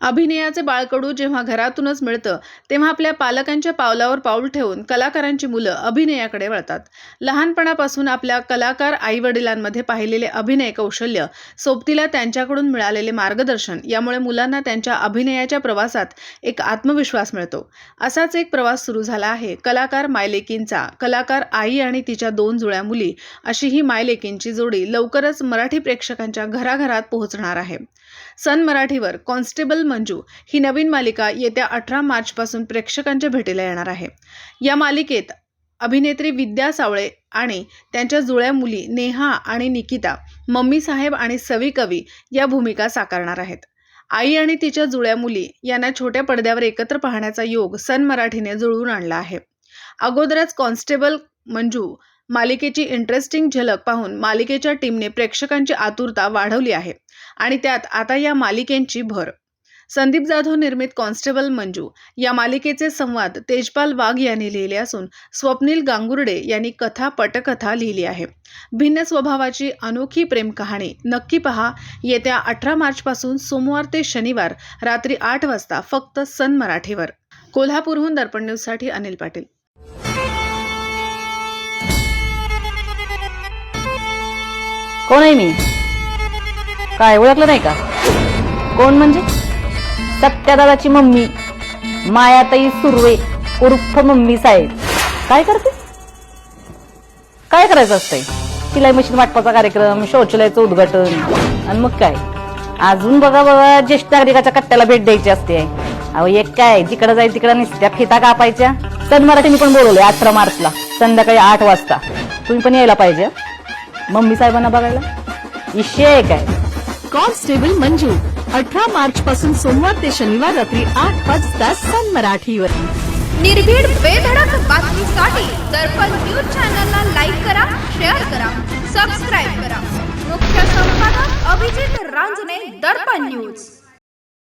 अभिनयाचे बाळकडू जेव्हा घरातूनच मिळतं तेव्हा आपल्या पालकांच्या पावलावर पाऊल ठेवून कलाकारांची मुलं अभिनयाकडे वळतात. लहानपणापासून आपल्या कलाकार आईवडिलांमध्ये पाहिलेले अभिनय कौशल्य सोबतीला त्यांच्याकडून मिळालेले मार्गदर्शन यामुळे मुलांना त्यांच्या अभिनयाच्या प्रवासात एक आत्मविश्वास मिळतो. असाच एक प्रवास सुरू झाला आहे कलाकार मायलेकींचा. कलाकार आई आणि तिच्या दोन जुळ्या मुली अशी ही मायलेकींची जोडी लवकरच मराठी प्रेक्षकांच्या घराघरात पोहोचणार आहे. सन मराठीवर कॉन्स्टेबल मंजू ही नवीन मालिका येत्या अठरा मार्चपासून प्रेक्षकांच्या भेटीला येणार आहे. या मालिकेत अभिनेत्री विद्या सावळे आणि त्यांच्या जुळ्या मुली नेहा आणि निकिता मम्मी साहेब आणि सवी कवी या भूमिका साकारणार आहेत. आई आणि तिच्या जुळ्या मुली यांना छोट्या पडद्यावर एकत्र पाहण्याचा योग सन मराठीने जुळवून आणला आहे. अगोदरच कॉन्स्टेबल मंजू मालिकेची इंटरेस्टिंग झलक पाहून मालिकेच्या टीमने प्रेक्षकांची आतुरता वाढवली आहे आणि त्यात आता या मालिकेंची भर संदीप जाधव निर्मित कॉन्स्टेबल मंजू या मालिकेचे संवाद तेजपाल वाघ यांनी लिहिले असून स्वप्नील गांगुर्डे यांनी कथा पटकथा लिहिली आहे. भिन्न स्वभावाची अनोखी प्रेम कहाणी नक्की पहा. येत्या अठरा मार्चपासून सोमवार ते शनिवार रात्री आठ वाजता फक्त सन मराठीवर. कोल्हापूरहून दर्पण न्यूजसाठी अनिल पाटील. कोण आहे मी? काय ओळखलं नाही का? कोण म्हणजे? सत्यादादाची मम्मी. मायाताई सुर्वे उर्फ मम्मी साहेब. काय करते? काय करायचं असतंय? शिलाई मशीन वाटपाचा कार्यक्रम शौचालयाचं उद्घाटन. आणि मग काय? अजून बघा बघा ज्येष्ठ नागरिकाच्या कट्ट्याला भेट द्यायची असते. अहो एक काय? जिकडे जाईल तिकडे नुसत्या फिता कापायच्या. सन मराठी पण बोलवलंय अठरा मार्चला. संध्याकाळी आठ वाजता. तुम्ही पण यायला पाहिजे. मम्मी साहेबांना बघायला? इशे आहे काय? कॉन्स्टेबल मंजू, अठरा मार्च पासून सोमवार ते शनिवार रात्री आठ वाजता सन मराठीवर. निर्भीड बेधडक बातमीसाठी दर्पण न्यूज़ चॅनलला लाईक करा, शेअर करा, सबस्क्राईब करा. मुख्य संपादक अभिजित रांजणे, दर्पण न्यूज़.